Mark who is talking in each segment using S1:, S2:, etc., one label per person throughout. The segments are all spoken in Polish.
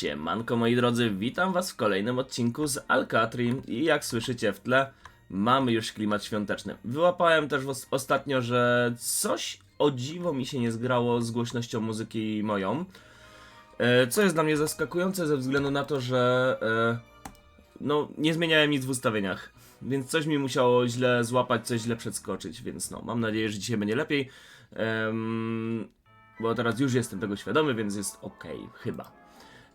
S1: Siemanko moi drodzy, witam was w kolejnym odcinku z Alcatri i jak słyszycie w tle, mamy już klimat świąteczny. Wyłapałem też os- ostatnio, że coś o dziwo mi się nie zgrało z głośnością muzyki moją, e, co jest dla mnie zaskakujące ze względu na to, że e, no nie zmieniałem nic w ustawieniach, więc coś mi musiało źle złapać, coś źle przedskoczyć, więc no mam nadzieję, że dzisiaj będzie lepiej. Em, bo teraz już jestem tego świadomy, więc jest ok, chyba.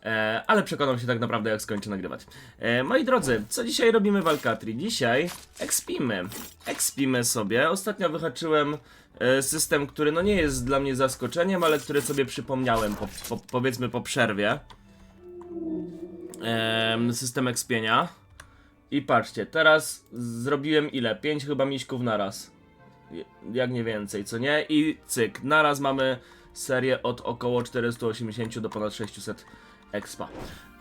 S1: E, ale przekonam się tak naprawdę, jak skończę nagrywać. E, moi drodzy, co dzisiaj robimy w Alcatri? Dzisiaj ekspimy. Ekspimy sobie. Ostatnio wyhaczyłem e, system, który no nie jest dla mnie zaskoczeniem, ale który sobie przypomniałem, po, po, powiedzmy po przerwie. Em, system ekspienia. I patrzcie, teraz zrobiłem ile? 5 chyba miśków naraz. Jak nie więcej, co nie? I cyk, naraz mamy serię od około 480 do ponad 600 expa.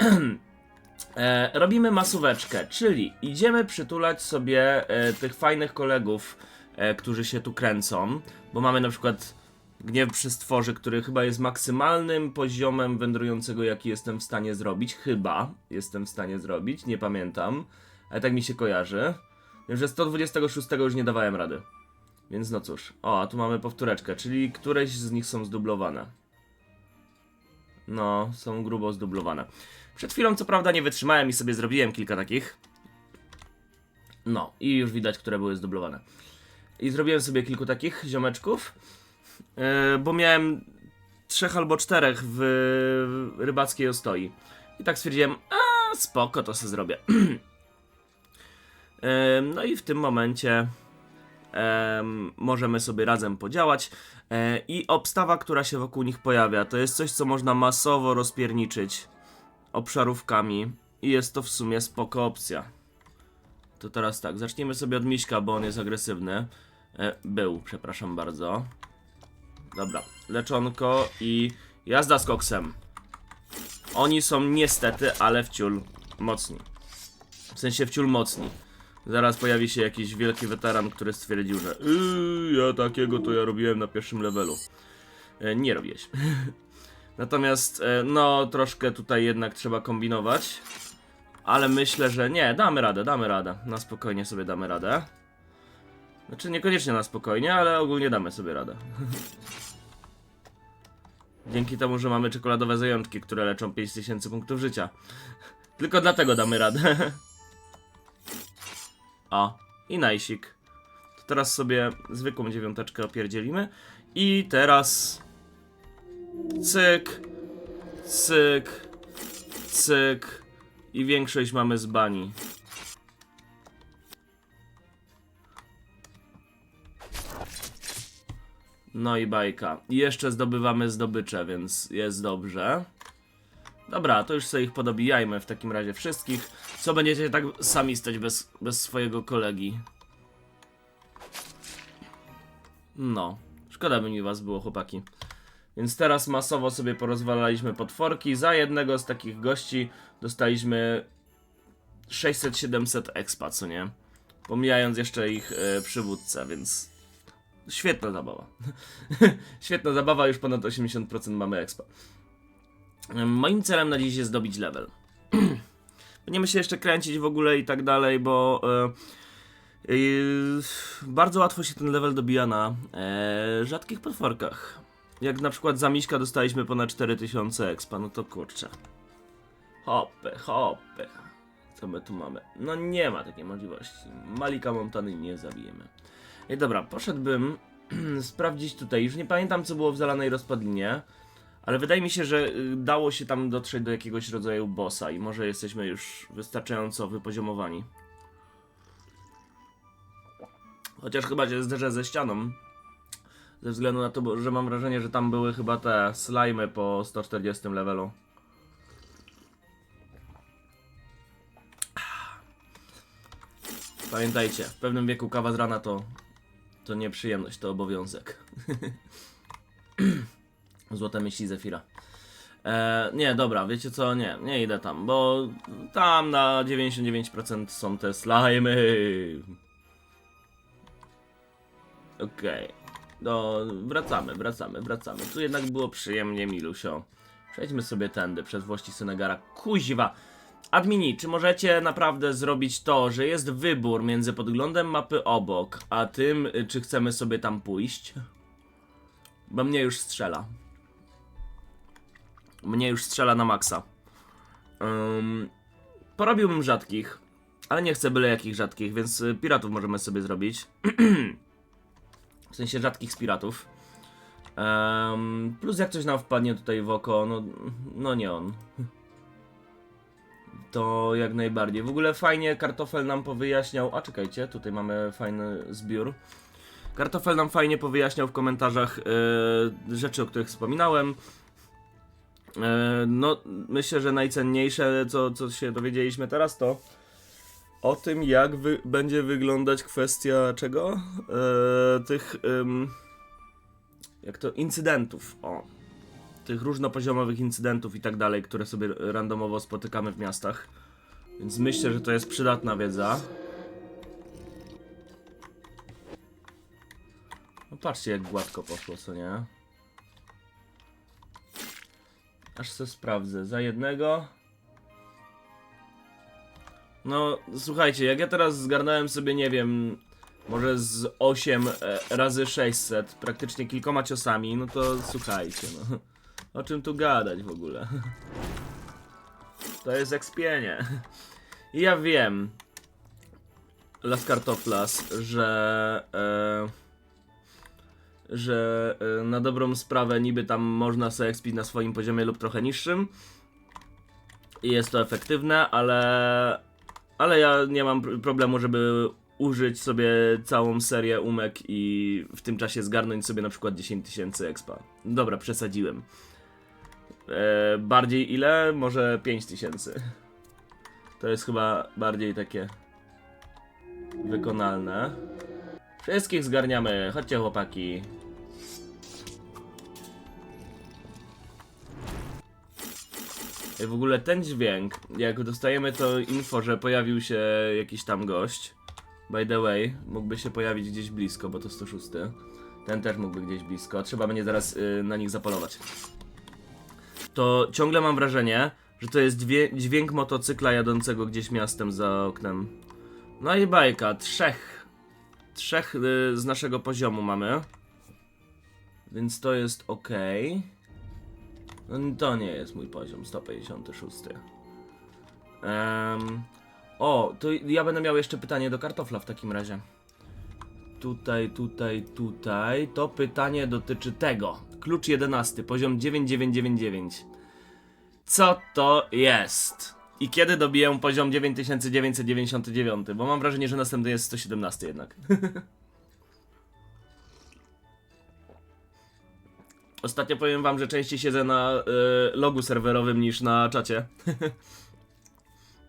S1: e, robimy masóweczkę, czyli idziemy przytulać sobie e, tych fajnych kolegów, e, którzy się tu kręcą, bo mamy na przykład gniew przy stworze, który chyba jest maksymalnym poziomem wędrującego, jaki jestem w stanie zrobić. Chyba jestem w stanie zrobić, nie pamiętam, ale tak mi się kojarzy. Wiem, że 126 już nie dawałem rady. Więc no cóż. O, a tu mamy powtóreczkę, czyli któreś z nich są zdublowane. No, są grubo zdublowane. Przed chwilą, co prawda, nie wytrzymałem i sobie zrobiłem kilka takich. No, i już widać, które były zdublowane. I zrobiłem sobie kilku takich ziomeczków, yy, bo miałem trzech albo czterech w rybackiej ostoi. I tak stwierdziłem, a spoko, to sobie zrobię. Yy, no i w tym momencie możemy sobie razem podziałać. E, I obstawa, która się wokół nich pojawia, to jest coś, co można masowo rozpierniczyć obszarówkami. I jest to w sumie spoko opcja. To teraz tak, zacznijmy sobie od Miśka, bo on jest agresywny. E, był, przepraszam bardzo. Dobra, leczonko i jazda z koksem. Oni są niestety, ale wciul mocni. W sensie wciul mocni. Zaraz pojawi się jakiś wielki weteran, który stwierdził, że yy, ja takiego to ja robiłem na pierwszym levelu. E, nie robiłeś. Natomiast, e, no, troszkę tutaj jednak trzeba kombinować. Ale myślę, że nie, damy radę, damy radę. Na spokojnie sobie damy radę. Znaczy, niekoniecznie na spokojnie, ale ogólnie damy sobie radę. Dzięki temu, że mamy czekoladowe zajączki, które leczą 5000 punktów życia. Tylko dlatego damy radę. O, i najsik. To teraz sobie zwykłą dziewiąteczkę opierdzielimy. I teraz... Cyk, cyk, cyk. I większość mamy z bani. No i bajka. I jeszcze zdobywamy zdobycze, więc jest dobrze. Dobra, to już sobie ich podobijajmy w takim razie wszystkich. Co będziecie tak sami stać bez, bez swojego kolegi? No, szkoda by mi was było, chłopaki. Więc teraz masowo sobie porozwalaliśmy potworki. Za jednego z takich gości dostaliśmy 600-700 expa, co nie? Pomijając jeszcze ich e, przywódcę, więc świetna zabawa. świetna zabawa, już ponad 80% mamy expa. Moim celem na dziś jest zdobić level. Będziemy się jeszcze kręcić w ogóle i tak dalej, bo e, e, bardzo łatwo się ten level dobija na e, rzadkich potworkach. Jak na przykład za Miśka dostaliśmy ponad 4000 expa, no to kurczę. Hoppe, hoppe. Co my tu mamy? No nie ma takiej możliwości. Malika Montany nie zabijemy. I dobra, poszedłbym sprawdzić tutaj. Już nie pamiętam co było w zalanej rozpadlinie. Ale wydaje mi się, że y, dało się tam dotrzeć do jakiegoś rodzaju bossa i może jesteśmy już wystarczająco wypoziomowani. Chociaż chyba się zderzę ze ścianą. Ze względu na to, że mam wrażenie, że tam były chyba te slimy po 140 levelu. Pamiętajcie, w pewnym wieku kawa z rana to, to nie przyjemność, to obowiązek. Złote myśli Zefira. E, nie, dobra, wiecie co? Nie, nie idę tam, bo tam na 99% są te slimy. Okej. No, wracamy, wracamy, wracamy. Tu jednak było przyjemnie, Milusio. Przejdźmy sobie tędy, przez włości Senegara. Kuźwa! Admini, czy możecie naprawdę zrobić to, że jest wybór między podglądem mapy obok, a tym, y, czy chcemy sobie tam pójść? Bo mnie już strzela. Mnie już strzela na maksa. Ym, porobiłbym rzadkich, ale nie chcę byle jakich rzadkich, więc y, piratów możemy sobie zrobić. w sensie rzadkich z piratów. Em, plus jak coś nam wpadnie tutaj w oko, no, no nie on. To jak najbardziej. W ogóle fajnie kartofel nam powyjaśniał. A czekajcie, tutaj mamy fajny zbiór. Kartofel nam fajnie powyjaśniał w komentarzach e, rzeczy, o których wspominałem. E, no, myślę, że najcenniejsze, co, co się dowiedzieliśmy teraz, to o tym, jak wy, będzie wyglądać kwestia czego? E, tych. em, jak to? Incydentów. O. Tych różnopoziomowych incydentów i tak dalej, które sobie randomowo spotykamy w miastach. Więc myślę, że to jest przydatna wiedza. No patrzcie, jak gładko poszło, co nie? Aż se sprawdzę. Za jednego. No, słuchajcie, jak ja teraz zgarnąłem sobie, nie wiem, może z 8 e, razy 600, praktycznie kilkoma ciosami, no to słuchajcie, no. O czym tu gadać w ogóle? To jest ekspienie. I ja wiem, Las Kartoflas, że... E, że e, na dobrą sprawę niby tam można sobie expić na swoim poziomie lub trochę niższym. I jest to efektywne, ale... Ale ja nie mam pr- problemu, żeby użyć sobie całą serię umek i w tym czasie zgarnąć sobie na przykład 10 tysięcy expa. Dobra, przesadziłem. E, bardziej ile? Może 5 tysięcy. To jest chyba bardziej takie wykonalne. Wszystkich zgarniamy. Chodźcie chłopaki. W ogóle ten dźwięk, jak dostajemy to info, że pojawił się jakiś tam gość. By the way, mógłby się pojawić gdzieś blisko, bo to 106. Ten też mógłby gdzieś blisko. Trzeba będzie zaraz y, na nich zapolować. To ciągle mam wrażenie, że to jest dźwię- dźwięk motocykla jadącego gdzieś miastem za oknem. No i bajka, trzech. Trzech y, z naszego poziomu mamy. Więc to jest ok. To nie jest mój poziom, 156. Em, o, to ja będę miał jeszcze pytanie do kartofla w takim razie. Tutaj, tutaj, tutaj. To pytanie dotyczy tego. Klucz 11, poziom 9999. Co to jest? I kiedy dobiję poziom 9999? Bo mam wrażenie, że następny jest 117 jednak. Ostatnio powiem wam, że częściej siedzę na y, logu serwerowym niż na czacie.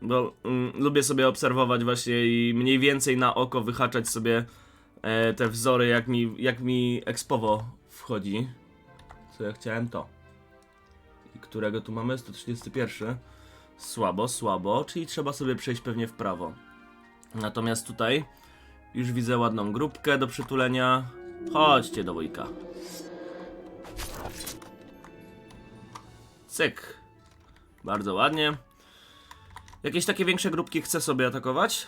S1: Bo mm, lubię sobie obserwować właśnie i mniej więcej na oko wyhaczać sobie e, te wzory, jak mi, jak mi expowo wchodzi. Co ja chciałem to. I którego tu mamy? 131. Słabo, słabo, czyli trzeba sobie przejść pewnie w prawo. Natomiast tutaj już widzę ładną grupkę do przytulenia. Chodźcie do wujka. Cyk. Bardzo ładnie. Jakieś takie większe grupki chcę sobie atakować.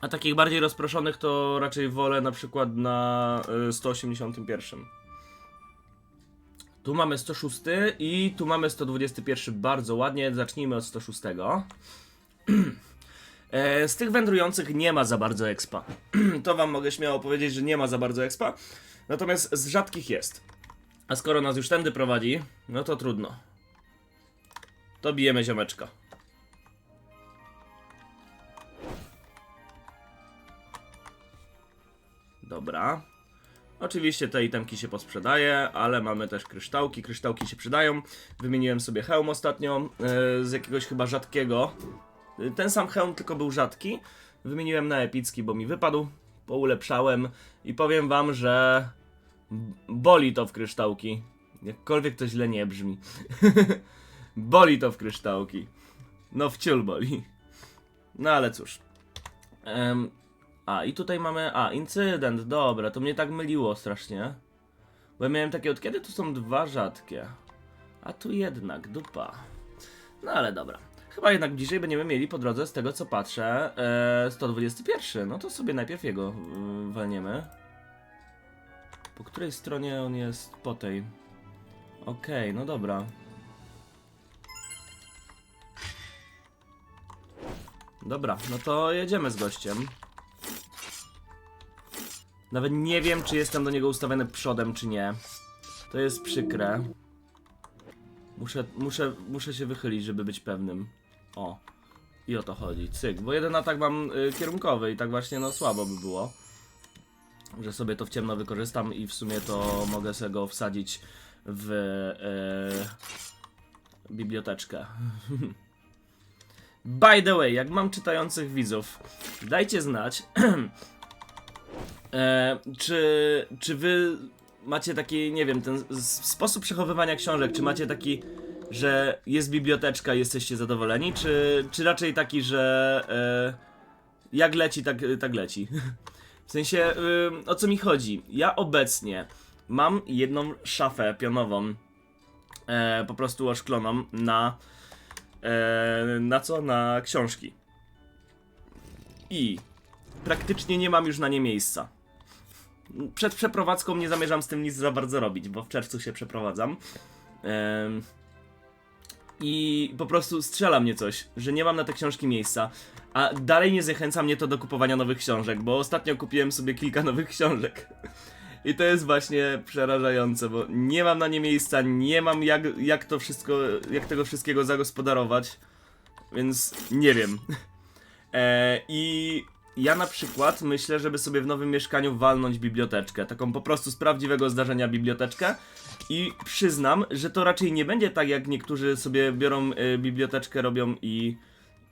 S1: A takich bardziej rozproszonych to raczej wolę na przykład na y, 181. Tu mamy 106 i tu mamy 121 bardzo ładnie. Zacznijmy od 106. E, Z tych wędrujących nie ma za bardzo expa. to wam mogę śmiało powiedzieć, że nie ma za bardzo expa. Natomiast z rzadkich jest. A skoro nas już tędy prowadzi, no to trudno. To bijemy ziomeczka. Dobra. Oczywiście te itemki się posprzedaje, ale mamy też kryształki. Kryształki się przydają. Wymieniłem sobie hełm ostatnio e, z jakiegoś chyba rzadkiego. E, Ten sam hełm tylko był rzadki. Wymieniłem na epicki, bo mi wypadł. Poulepszałem i powiem wam, że boli to w kryształki. Jakkolwiek to źle nie brzmi. boli to w kryształki. No wciul boli. No ale cóż. Em, a, i tutaj mamy. A, incydent, dobra, to mnie tak myliło strasznie. Bo ja miałem takie, od kiedy tu są dwa rzadkie? A tu jednak dupa. No ale dobra. Chyba jednak bliżej będziemy mieli po drodze z tego co patrzę e, 121. No to sobie najpierw jego y, walniemy. Po której stronie on jest po tej? Okej, no dobra. Dobra, no to jedziemy z gościem. Nawet nie wiem, czy jestem do niego ustawiony przodem, czy nie. To jest przykre. Muszę, muszę, muszę się wychylić, żeby być pewnym. O. I o to chodzi. Cyk. Bo jeden atak mam y, kierunkowy i tak właśnie no słabo by było. Że sobie to w ciemno wykorzystam i w sumie to mogę sobie go wsadzić w y, biblioteczkę. By the way, jak mam czytających widzów, dajcie znać, e, czy, czy wy macie taki, nie wiem, ten sposób przechowywania książek, czy macie taki, że jest biblioteczka i jesteście zadowoleni, czy, czy raczej taki, że e, jak leci, tak, tak leci? W sensie, y, o co mi chodzi? Ja obecnie mam jedną szafę pionową, e, po prostu oszkloną, na na co? Na książki. I praktycznie nie mam już na nie miejsca. Przed przeprowadzką nie zamierzam z tym nic za bardzo robić, bo w czerwcu się przeprowadzam. Em, I po prostu strzela mnie coś, że nie mam na te książki miejsca. A dalej nie zachęca mnie to do kupowania nowych książek, bo ostatnio kupiłem sobie kilka nowych książek. I to jest właśnie przerażające, bo nie mam na nie miejsca, nie mam jak, jak to wszystko, jak tego wszystkiego zagospodarować, więc nie wiem. E, I ja na przykład myślę, żeby sobie w nowym mieszkaniu walnąć biblioteczkę, taką po prostu z prawdziwego zdarzenia biblioteczkę. I przyznam, że to raczej nie będzie tak, jak niektórzy sobie biorą e, biblioteczkę, robią i,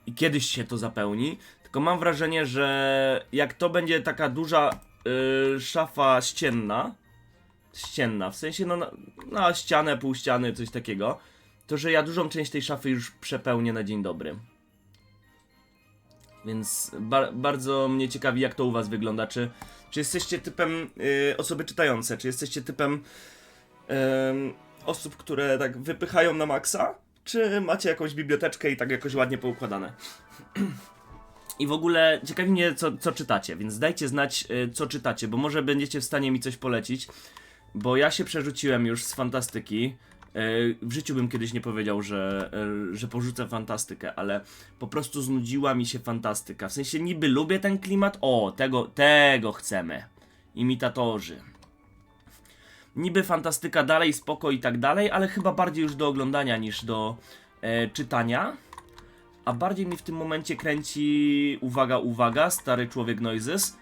S1: i kiedyś się to zapełni. Tylko mam wrażenie, że jak to będzie taka duża y, szafa ścienna, ścienna, w sensie no na, na ścianę, pół ściany, coś takiego, to że ja dużą część tej szafy już przepełnię na dzień dobry. Więc ba bardzo mnie ciekawi, jak to u was wygląda. Czy, czy jesteście typem y, osoby czytające? Czy jesteście typem em, osób, które tak wypychają na maksa? Czy macie jakąś biblioteczkę i tak jakoś ładnie poukładane? I w ogóle ciekawi mnie, co, co czytacie, więc dajcie znać, y, co czytacie, bo może będziecie w stanie mi coś polecić. Bo ja się przerzuciłem już z fantastyki. Y, W życiu bym kiedyś nie powiedział, że, y, że porzucę fantastykę, ale po prostu znudziła mi się fantastyka. W sensie niby lubię ten klimat, o, tego, tego chcemy. Imitatorzy. Niby fantastyka dalej, spoko i tak dalej, ale chyba bardziej już do oglądania niż do e, czytania. A bardziej mi w tym momencie kręci, uwaga, uwaga, stary człowiek Noises,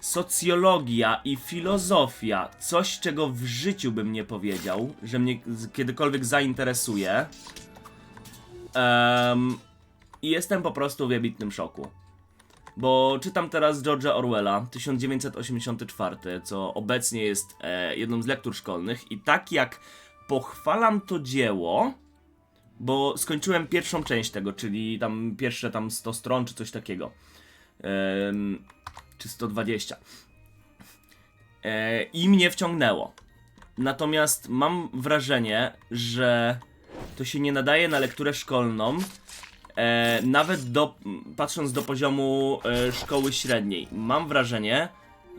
S1: socjologia i filozofia. Coś, czego w życiu bym nie powiedział, że mnie kiedykolwiek zainteresuje. Em, I jestem po prostu w wybitnym szoku. Bo czytam teraz George'a Orwella 1984, co obecnie jest e, jedną z lektur szkolnych i tak jak pochwalam to dzieło, bo skończyłem pierwszą część tego, czyli tam pierwsze tam 100 stron czy coś takiego. Em, czy 120. E, I mnie wciągnęło. Natomiast mam wrażenie, że to się nie nadaje na lekturę szkolną, e, nawet do, patrząc do poziomu e, szkoły średniej. Mam wrażenie,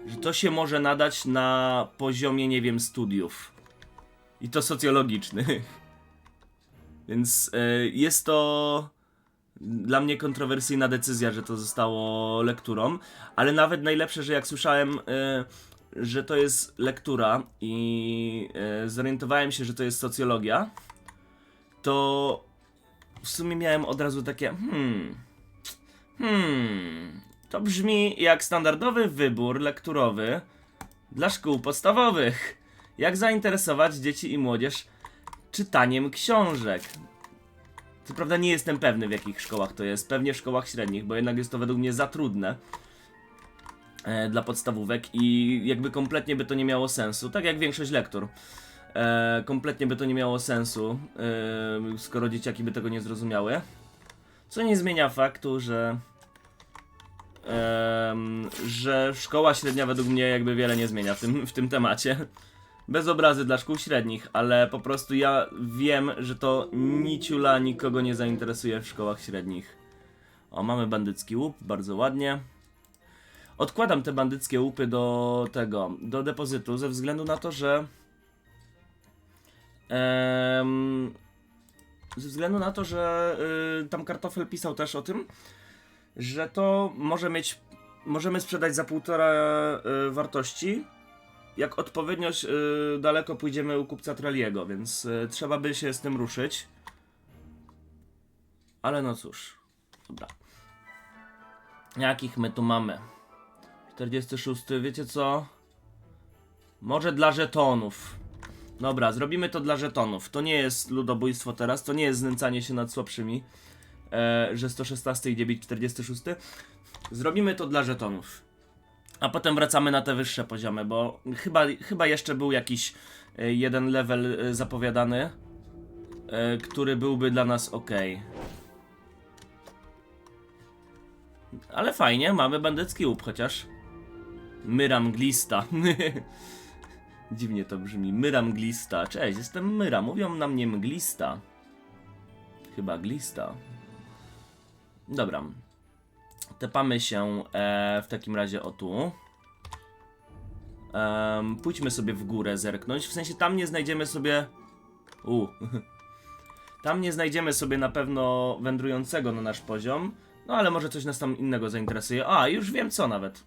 S1: że to się może nadać na poziomie, nie wiem, studiów. I to socjologicznych. Więc e, jest to dla mnie kontrowersyjna decyzja, że to zostało lekturą, ale nawet najlepsze, że jak słyszałem, e, że to jest lektura i e, zorientowałem się, że to jest socjologia, to w sumie miałem od razu takie hmm, hmm, to brzmi jak standardowy wybór lekturowy dla szkół podstawowych. Jak zainteresować dzieci i młodzież czytaniem książek. Co prawda nie jestem pewny w jakich szkołach to jest, pewnie w szkołach średnich, bo jednak jest to według mnie za trudne e, dla podstawówek i jakby kompletnie by to nie miało sensu, tak jak większość lektur. E, kompletnie by to nie miało sensu, e, skoro dzieciaki by tego nie zrozumiały. Co nie zmienia faktu, że że szkoła średnia według mnie jakby wiele nie zmienia w tym, w tym temacie. Bez obrazy dla szkół średnich, ale po prostu ja wiem, że to niciula nikogo nie zainteresuje w szkołach średnich. O, mamy bandycki łup, bardzo ładnie. Odkładam te bandyckie łupy do tego, do depozytu, ze względu na to, że. Em, ze względu na to, że y, tam kartofel pisał też o tym, że to może mieć. Możemy sprzedać za półtora y, wartości, jak odpowiednio y, daleko pójdziemy u kupca Traliego, więc y, trzeba by się z tym ruszyć. Ale no cóż, dobra. Jakich my tu mamy? 46, wiecie co? Może dla żetonów. Dobra, zrobimy to dla żetonów. To nie jest ludobójstwo teraz, to nie jest znęcanie się nad słabszymi, e, że 116 idzie bić 46. Zrobimy to dla żetonów. A potem wracamy na te wyższe poziomy, bo chyba, chyba jeszcze był jakiś e, jeden level e, zapowiadany, e, który byłby dla nas ok. Ale fajnie, mamy bandycki łup chociaż. Myra mglista. Dziwnie to brzmi. Myra mglista. Cześć, jestem Myra. Mówią na mnie mglista. Chyba glista. Dobra. Tepamy się e, w takim razie o tu. Pójdźmy sobie w górę zerknąć. W sensie tam nie znajdziemy sobie. U. Tam nie znajdziemy sobie na pewno wędrującego na nasz poziom. No ale może coś nas tam innego zainteresuje. A, już wiem co nawet.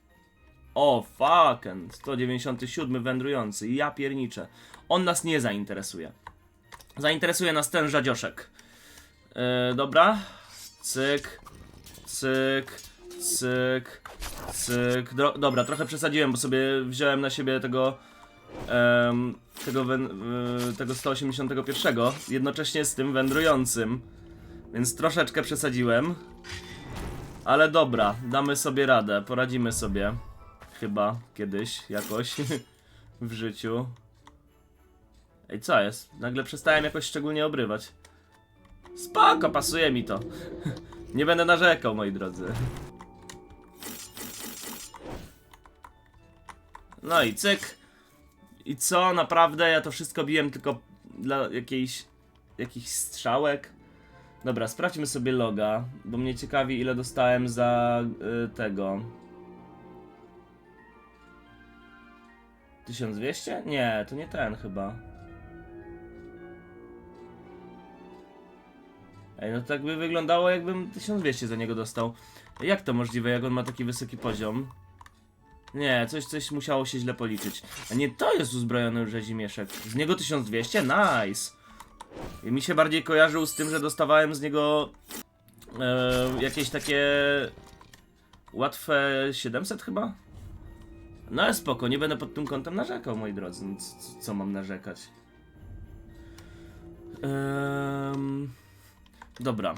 S1: O, fucking. 197 wędrujący. Ja pierniczę. On nas nie zainteresuje. Zainteresuje nas ten radzioszek. Yy, dobra. Cyk. Cyk. Cyk. Cyk. Dobra, trochę przesadziłem, bo sobie wziąłem na siebie tego. em, tego, wę- y, tego 181. Jednocześnie z tym wędrującym. Więc troszeczkę przesadziłem. Ale dobra, damy sobie radę, poradzimy sobie. Chyba kiedyś, jakoś w życiu. Ej, co jest? Nagle przestałem jakoś szczególnie obrywać. Spoko, pasuje mi to. Nie będę narzekał, moi drodzy. No i cyk. I co, naprawdę? Ja to wszystko biłem tylko dla jakiejś... jakichś strzałek. Dobra, sprawdźmy sobie loga, bo mnie ciekawi ile dostałem za y, tego. 1200? Nie, to nie ten chyba. Ej, no tak by wyglądało jakbym 1200 za niego dostał. Jak to możliwe, jak on ma taki wysoki poziom? Nie, coś, coś musiało się źle policzyć. A nie, to jest uzbrojony rzezimieszek. Z niego 1200? Nice! I mi się bardziej kojarzył z tym, że dostawałem z niego e, jakieś takie łatwe 700 chyba? No ale spoko, nie będę pod tym kątem narzekał, moi drodzy. No, c- co mam narzekać? Ehm, dobra.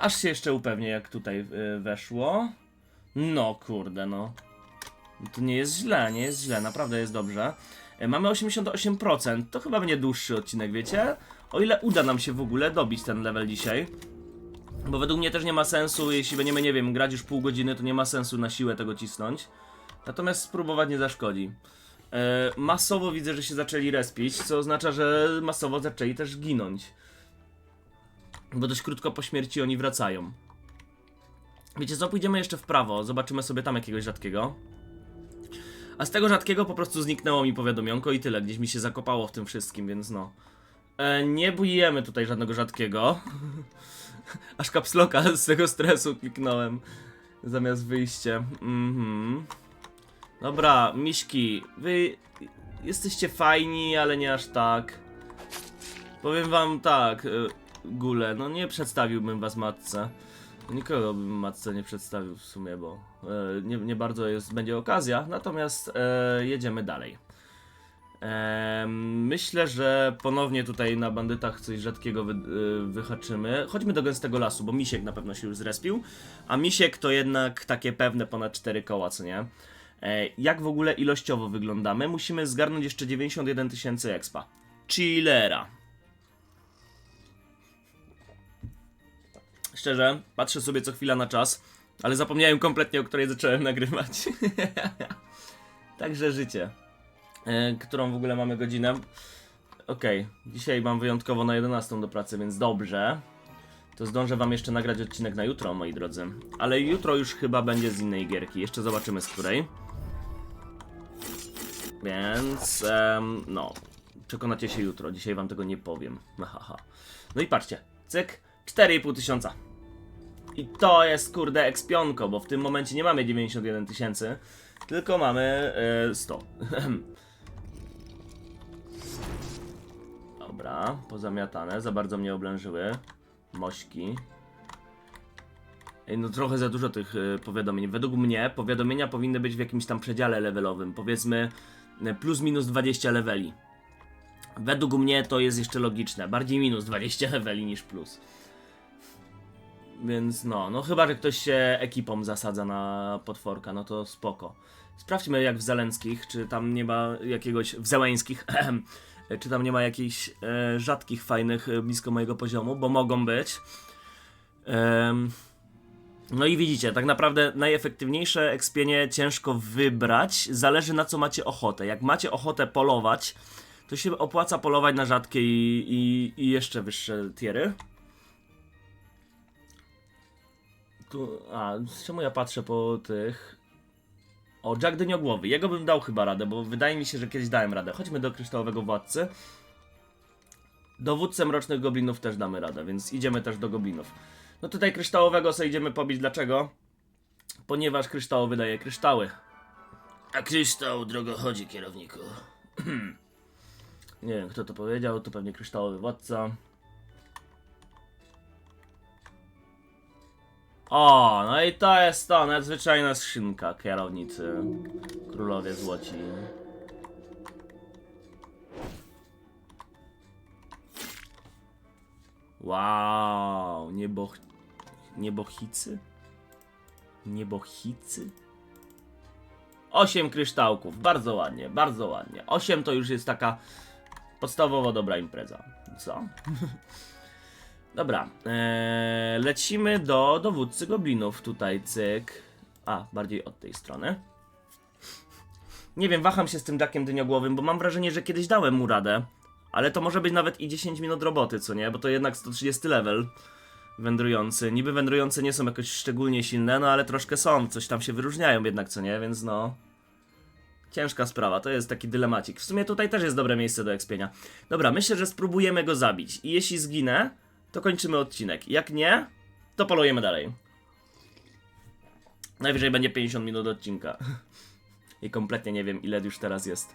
S1: Aż się jeszcze upewnię, jak tutaj e, weszło. No kurde, no. To nie jest źle, nie jest źle, naprawdę jest dobrze. E, Mamy 88%, to chyba będzie dłuższy odcinek, wiecie? O ile uda nam się w ogóle dobić ten level dzisiaj. Bo według mnie też nie ma sensu, jeśli będziemy, nie wiem, grać już pół godziny, to nie ma sensu na siłę tego cisnąć. Natomiast spróbować nie zaszkodzi. E, masowo widzę, że się zaczęli respić, co oznacza, że masowo zaczęli też ginąć. Bo dość krótko po śmierci oni wracają. Wiecie co, pójdziemy jeszcze w prawo, zobaczymy sobie tam jakiegoś rzadkiego. A z tego rzadkiego po prostu zniknęło mi powiadomionko i tyle, gdzieś mi się zakopało w tym wszystkim, więc no. E, nie bujemy tutaj żadnego rzadkiego. Aż kapsloka z tego stresu kliknąłem zamiast wyjście. Mhm. Dobra, miśki, wy jesteście fajni, ale nie aż tak. Powiem wam tak, e, Gule, no nie przedstawiłbym was matce. Nikogo bym matce nie przedstawił w sumie, bo e, nie, nie bardzo jest, będzie okazja, natomiast e, jedziemy dalej. E, myślę, że ponownie tutaj na bandytach coś rzadkiego wy, e, wyhaczymy. Chodźmy do gęstego lasu, bo misiek na pewno się już zrespił. A misiek to jednak takie pewne ponad 4 koła, co nie? E, jak w ogóle ilościowo wyglądamy? Musimy zgarnąć jeszcze 91 tysięcy expa. Chillera. Szczerze, patrzę sobie co chwila na czas, ale zapomniałem kompletnie, o której zacząłem nagrywać. Także życie. e, którą w ogóle mamy godzinę. Okej, dzisiaj mam wyjątkowo na 11 do pracy, więc dobrze. To zdążę wam jeszcze nagrać odcinek na jutro, moi drodzy. Ale jutro już chyba będzie z innej gierki. Jeszcze zobaczymy z której. Więc, em, no, przekonacie się jutro. Dzisiaj wam tego nie powiem. No i patrzcie, cyk, 4,5 tysiąca. I to jest, kurde, ekspionko, bo w tym momencie nie mamy 91 tysięcy, tylko mamy e, 100. Dobra, pozamiatane, za bardzo mnie oblężyły. Mośki. Ej, no trochę za dużo tych e, powiadomień. Według mnie powiadomienia powinny być w jakimś tam przedziale levelowym. Powiedzmy e, plus minus 20 leveli. Według mnie to jest jeszcze logiczne. Bardziej minus 20 leveli niż plus. Więc no, no chyba, że ktoś się ekipą zasadza na potworka, no to spoko. Sprawdźmy jak w Zeleńskich, czy tam nie ma jakiegoś, w Zełeńskich, czy tam nie ma jakichś e, rzadkich, fajnych e, blisko mojego poziomu, bo mogą być. Em, no i widzicie, tak naprawdę najefektywniejsze ekspienie ciężko wybrać, zależy na co macie ochotę. Jak macie ochotę polować, to się opłaca polować na rzadkie i, i, i jeszcze wyższe tiery. Tu, a, czemu ja patrzę po tych? O, Jack Dyniogłowy. Jego bym dał chyba radę, bo wydaje mi się, że kiedyś dałem radę. Chodźmy do Kryształowego Władcy. Dowódcę Mrocznych Goblinów też damy radę, więc idziemy też do Goblinów. No tutaj Kryształowego sobie idziemy pobić. Dlaczego? Ponieważ Kryształowy daje kryształy. A kryształ drogo chodzi, kierowniku. Nie wiem, kto to powiedział, to pewnie Kryształowy Władca. O, no i to jest to, nadzwyczajna skrzynka kierownicy. Królowie Złoci. Wow, niebo... Niebochicy? Niebochicy? Osiem kryształków, bardzo ładnie, bardzo ładnie. Osiem to już jest taka podstawowo dobra impreza. Co? Dobra, eee, lecimy do dowódcy goblinów. Tutaj cyk. A, bardziej od tej strony. Nie wiem, waham się z tym Jackiem dyniogłowym, bo mam wrażenie, że kiedyś dałem mu radę. Ale to może być nawet i 10 minut roboty, co nie? Bo to jednak 130 level wędrujący. Niby wędrujące nie są jakoś szczególnie silne, no ale troszkę są. Coś tam się wyróżniają jednak, co nie? Więc no... Ciężka sprawa, to jest taki dylemacik. W sumie tutaj też jest dobre miejsce do ekspienia. Dobra, myślę, że spróbujemy go zabić. I jeśli zginę, to kończymy odcinek. Jak nie, to polujemy dalej. Najwyżej będzie 50 minut odcinka. I kompletnie nie wiem, ile już teraz jest.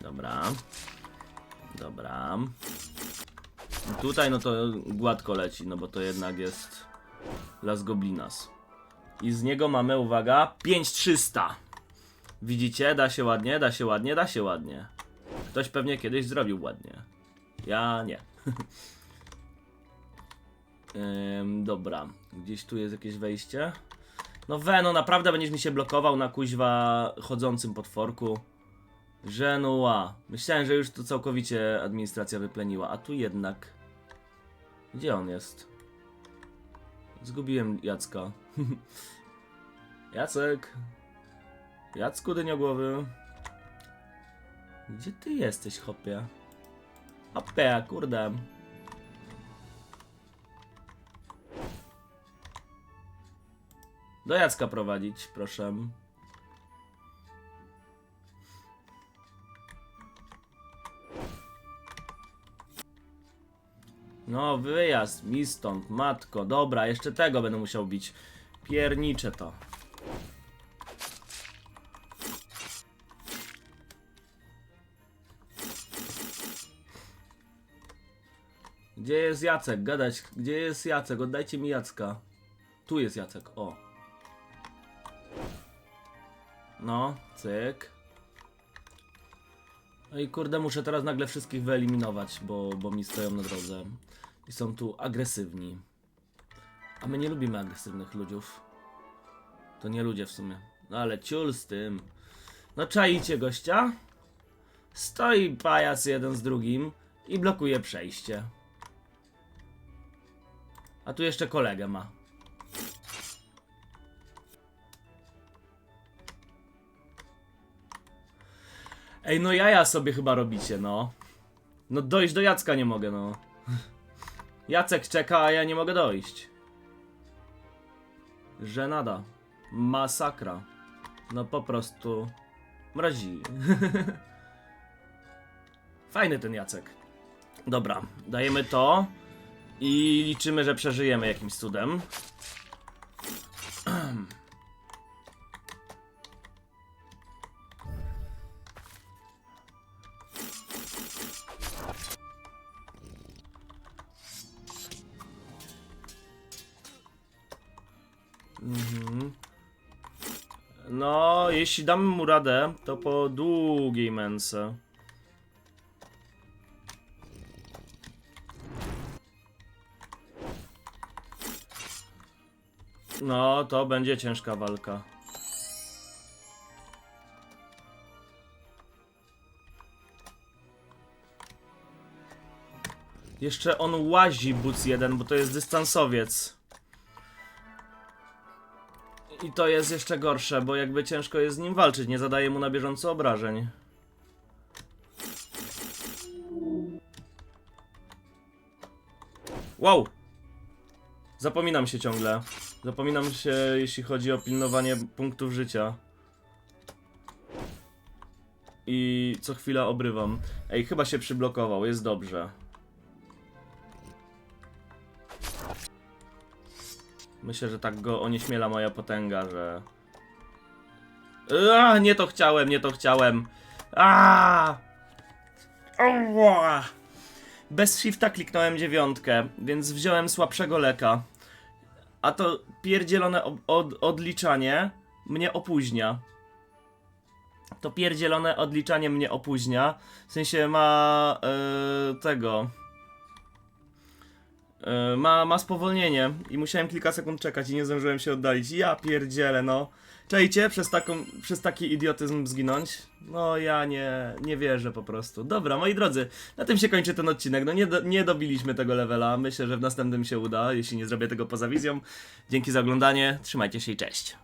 S1: Dobra. Dobra. Tutaj no to gładko leci, no bo to jednak jest Las Goblinas. I z niego mamy, uwaga, 5300. Widzicie? Da się ładnie, da się ładnie, da się ładnie. Ktoś pewnie kiedyś zrobił ładnie. Ja nie. Ym, dobra, gdzieś tu jest jakieś wejście. No we, no naprawdę będziesz mi się blokował na kuźwa chodzącym potworku. Żenua. Myślałem, że już to całkowicie administracja wypleniła, a tu jednak. Gdzie on jest? Zgubiłem Jacka. Jacek. Jacku dyniogłowy. Gdzie ty jesteś, hopie? Hopie, kurde. Do Jacka prowadzić, proszę. No, wyjazd, mi stąd, matko, dobra, jeszcze tego będę musiał bić. Piernicze to. Gdzie jest Jacek? Gadać. Gdzie jest Jacek? Oddajcie mi Jacka. Tu jest Jacek, o. No, cyk. No i kurde, muszę teraz nagle wszystkich wyeliminować, bo, bo mi stoją na drodze. I są tu agresywni. A my nie lubimy agresywnych ludziów. To nie ludzie w sumie. No ale ciul z tym. No czaicie gościa? Stoi pajac jeden z drugim i blokuje przejście. A tu jeszcze kolegę ma. Ej, no jaja sobie chyba robicie, no. No dojść do Jacka nie mogę, no. Jacek czeka, a ja nie mogę dojść. Żenada. Masakra. No po prostu... Mrazi. Fajny ten Jacek. Dobra, dajemy to. I liczymy, że przeżyjemy jakimś cudem. Mhm. No, jeśli damy mu radę, to po długiej męce. No, to będzie ciężka walka. Jeszcze on łazi, Buc jeden, bo to jest dystansowiec. I to jest jeszcze gorsze, bo jakby ciężko jest z nim walczyć, nie zadaje mu na bieżąco obrażeń. Wow! Zapominam się ciągle. Zapominam się, jeśli chodzi o pilnowanie punktów życia. I co chwila obrywam. Ej, chyba się przyblokował, jest dobrze. Myślę, że tak go onieśmiela moja potęga, że... A, nie to chciałem, nie to chciałem. A! Ała! Bez shifta kliknąłem dziewiątkę, więc wziąłem słabszego leka. A to pierdzielone ob- od- odliczanie mnie opóźnia. To pierdzielone odliczanie mnie opóźnia. W sensie ma e, tego. E, ma, ma spowolnienie i musiałem kilka sekund czekać i nie zdążyłem się oddalić. Ja pierdzielę, no. Czejcie, przez, taką, przez taki idiotyzm zginąć? No ja nie, nie wierzę po prostu. Dobra, moi drodzy, na tym się kończy ten odcinek. No nie, do, nie dobiliśmy tego levela. Myślę, że w następnym się uda, jeśli nie zrobię tego poza wizją. Dzięki za oglądanie, trzymajcie się i cześć.